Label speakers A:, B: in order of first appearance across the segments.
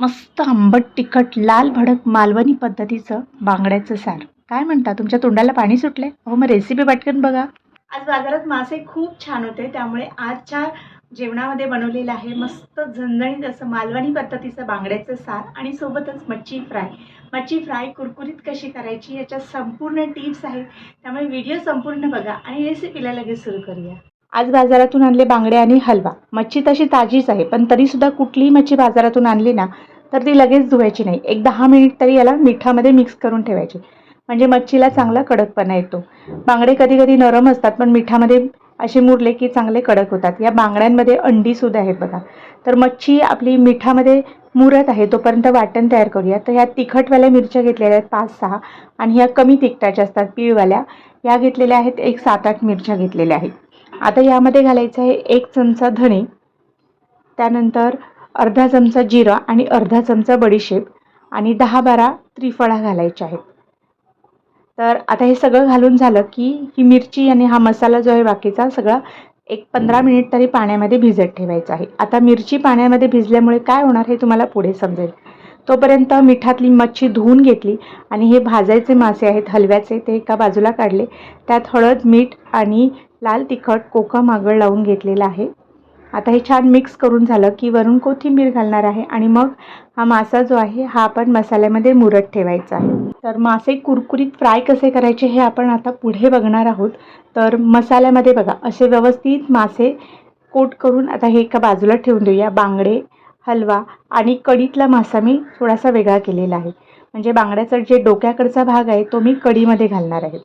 A: मस्त आंबट तिखट लाल भडक मालवणी पद्धतीचं बांगड्याचं सार. काय म्हणता तुमच्या तोंडाला पाणी सुटले हो मग रेसिपी पटकन बघा. आज बाजारात मासे खूप छान होते त्यामुळे आजच्या जेवणामध्ये बनवलेलं आहे मस्त झणझणीत असं मालवणी पद्धतीचं बांगड्याचं सार आणि सोबतच मच्छी फ्राय. मच्छी फ्राय कुरकुरीत कशी करायची याच्या संपूर्ण टिप्स आहेत त्यामुळे व्हिडिओ संपूर्ण बघा आणि रेसिपीला लगेच सुरू करूया. आज बाजारातून आणले बांगडे आणि हलवा. मच्छी तशी ताजीच आहे पण तरीसुद्धा कुठलीही मच्छी बाजारातून आणली ना तर ती लगेच धुवायची नाही. एक दहा मिनिट तरी याला मिठामध्ये मिक्स करून ठेवायची. म्हणजे मच्छीला चांगला कडकपणा येतो. बांगडे कधी कधी नरम असतात पण मिठामध्ये असे मुरले की चांगले कडक होतात. या बांगड्यांमध्ये अंडीसुद्धा आहेत बघा. तर मच्छी आपली मिठामध्ये मुरत आहे तोपर्यंत वाटण तयार करूया. तर ह्या तिखटवाल्या मिरच्या घेतलेल्या आहेत पाच सहा आणि ह्या कमी तिखटाच्या असतात पिळवाल्या. या घेतलेल्या आहेत एक सात आठ मिरच्या घेतलेल्या आहेत. आता यामध्ये घालायचं आहे एक चमचा धणे त्यानंतर अर्धा चमचा जिरा आणि अर्धा चमचा बडीशेप आणि दहा बारा त्रिफळा घालायच्या आहेत. तर आता हे सगळं घालून झालं की ही मिरची आणि हा मसाला जो आहे बाकीचा सगळा एक पंधरा मिनिट तरी पाण्यामध्ये भिजत ठेवायचा आहे. आता मिरची पाण्यामध्ये भिजल्यामुळे काय होणार हे तुम्हाला पुढे समजेल. तोपर्यंत मिठातली मच्छी धुवून घेतली आणि हे भाजायचे मासे आहेत हलव्याचे ते एका बाजूला काढले. त्यात हळद मीठ आणि लाल तिखट कोकम आगळ लावून घेतलेलं आहे. आता हे छान मिक्स करून झालं की वरून कोथिंबीर घालणार आहे आणि मग हा मासा जो आहे हा आपण मसाल्यामध्ये मुरत ठेवायचा आहे. तर मासे कुरकुरीत फ्राय कसे करायचे हे आपण आता पुढे बघणार आहोत. तर मसाल्यामध्ये बघा असे व्यवस्थित मासे कोट करून आता हे एका बाजूला ठेवून देऊया. बांगडे हलवा आणि कढीतला मासा मी थोडासा वेगळा केलेला आहे. म्हणजे बांगड्याचा जे डोक्याकडचा भाग आहे तो मी कढीमध्ये घालणार आहे.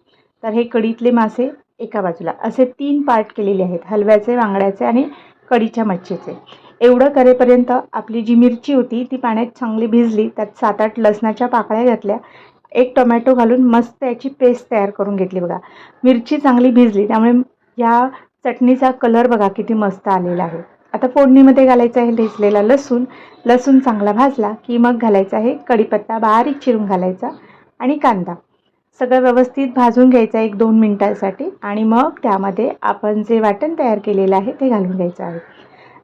A: तर हे कढीतले मासे एका बाजूला. असे तीन पार्ट केलेले आहेत. हलव्याचे वांगड्याचे आणि कढीच्या मच्छीचे. एवढं करेपर्यंत आपली जी मिरची होती ती पाण्यात चांगली भिजली त्यात सात आठ लसणाच्या पाकळ्या घातल्या एक टोमॅटो घालून मस्त याची पेस्ट तयार करून घेतली बघा. मिरची चांगली भिजली त्यामुळे या चटणीचा कलर बघा किती मस्त आलेला आहे. आता फोडणीमध्ये घालायचं आहे ढेचलेला लसूण. लसूण चांगला भाजला की मग घालायचा आहे कढीपत्ता बारीक चिरून घालायचा आणि कांदा. सगळं व्यवस्थित भाजून घ्यायचं एक दोन मिनटासाठी. आणि मग त्यामध्ये आपण जे वाटण तयार केलेलं आहे ते घालून घ्यायचं आहे.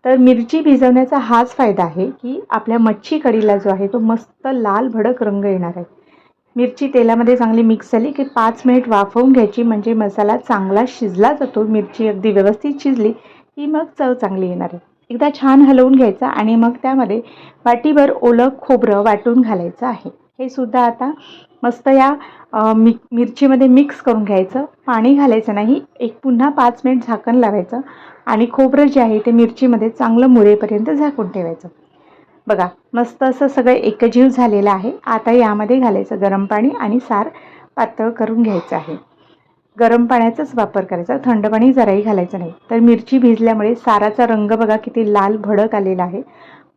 A: तर मिरची भिजवण्याचा हाच फायदा आहे की आपल्या मच्छी कढीला जो आहे तो मस्त लाल भडक रंग येणार आहे. मिरची तेलामध्ये चांगली मिक्स झाली की पाच मिनिट वाफवून घ्यायची म्हणजे मसाला चांगला शिजला जातो. मिरची अगदी व्यवस्थित शिजली की मग चव चांगली येणार आहे. एकदा छान हलवून घ्यायचा आणि मग त्यामध्ये वाटीभर ओलं खोबरं वाटून घालायचं आहे. हे सुद्धा आता मस्त या मि मिरचीमध्ये मिक्स करून घ्यायचं. पाणी घालायचं नाही. एक पुन्हा पाच मिनिट झाकण लावायचं आणि खोबरं जे आहे ते मिरचीमध्ये चांगलं मुरेपर्यंत झाकून ठेवायचं. बघा मस्त असं सगळं एकजीव झालेलं आहे. आता यामध्ये घालायचं गरम पाणी आणि सार पातळ करून घ्यायचं आहे. गरम पाण्याचाच वापर करायचा. थंड पाणी जराही घालायचं नाही. तर मिरची भिजल्यामुळे साराचा रंग बघा किती लाल भडक आलेला आहे.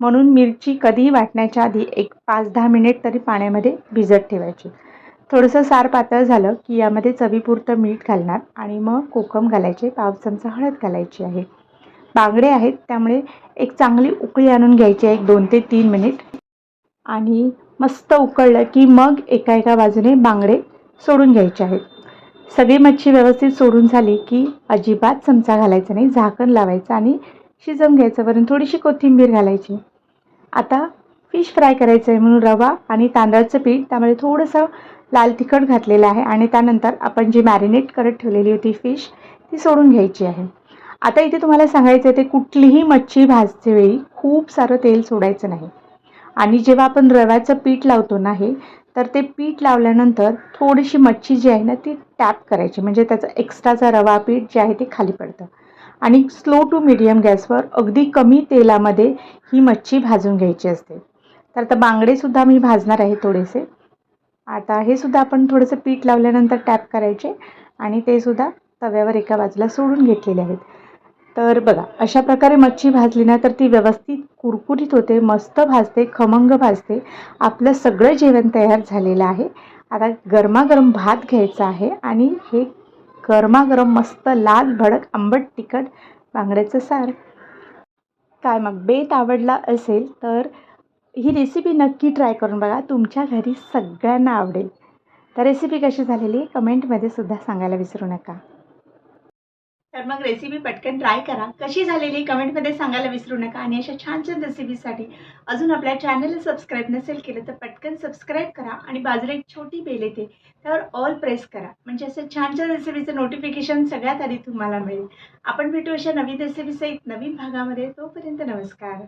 A: म्हणून मिरची कधीही वाटण्याच्या आधी एक पाच दहा मिनिट तरी पाण्यामध्ये भिजत ठेवायची. थोडंसं सार पातळ झालं की यामध्ये चवीपुरतं मीठ घालणार आणि मग कोकम घालायचे पाव चमचा हळद घालायची आहे. बांगडे आहेत त्यामुळे एक चांगली उकळी आणून घ्यायची आहे एक दोन ते तीन मिनिट. आणि मस्त उकळलं की मग एका एका बाजूने बांगडे सोडून घ्यायचे आहेत. सगळी मच्छी व्यवस्थित सोडून झाली की अजिबात चमचा घालायचा नाही झाकण लावायचं आणि शिजवून घ्यायचं वरून थोडीशी कोथिंबीर घालायची. आता फिश फ्राय करायचं आहे म्हणून रवा आणि तांदळाचं पीठ त्यामध्ये थोडंसं लाल तिखट घातलेलं आहे आणि त्यानंतर आपण जी मॅरिनेट करत ठेवलेली होती फिश ती सोडून घ्यायची आहे. आता इथे तुम्हाला सांगायचं आहे ते कुठलीही मच्छी भाजते वेळी खूप सारं तेल सोडायचं नाही. आणि जेव्हा आपण रव्याचं पीठ लावतो ना हे तर ते पीठ लावल्यानंतर थोडीशी मच्छी जी आहे ना ती टॅप करायची. म्हणजे त्याचं एक्स्ट्राचा रवा पीठ जे आहे ते खाली पडतं. आणि स्लो टू मिडियम गॅसवर अगदी कमी तेलामध्ये ही मच्छी भाजून घ्यायची असते. तर आता बांगडेसुद्धा मी भाजणार आहे थोडेसे. आता हे सुद्धा आपण थोडंसं पीठ लावल्यानंतर टॅप करायचे आणि ते सुद्धा तव्यावर एका बाजूला सोडून घेतलेले आहेत. तर बघा अशा प्रकारे मच्छी भाजली ना तर ती व्यवस्थित कुरकुरीत होते मस्त भाजते खमंग भाजते. आपलं सगळं जेवण तयार झालेलं आहे. आता गरमागरम भात घ्यायचा आहे आणि हे गरमागरम मस्त लाल भडक आंबट तिखट बांगड्याचं सार. काय मग बेत आवडला असेल तर ही रेसिपी नक्की ट्राय करून बघा. तुमच्या घरी सगळ्यांना आवडेल. तर रेसिपी कशी झालेली? कमेंटमध्ये सुद्धा सांगायला विसरू नका. तर मग रेसिपी पटकन ट्राय करा. कशी झालेली कमेंटमध्ये सांगायला विसरू नका आणि अशा छान छान रेसिपीसाठी अजून आपल्या चॅनलला सबस्क्राईब नसेल केलं तर पटकन सबस्क्राईब करा आणि बाजूला एक छोटी बेल येते. त्यावर ऑल प्रेस करा. म्हणजे असं छान छान रेसिपीचं नोटिफिकेशन सगळ्यात आधी तुम्हाला मिळेल. आपण भेटू अशा नवीन रेसिपीसहित नवीन भागामध्ये. तोपर्यंत नमस्कार.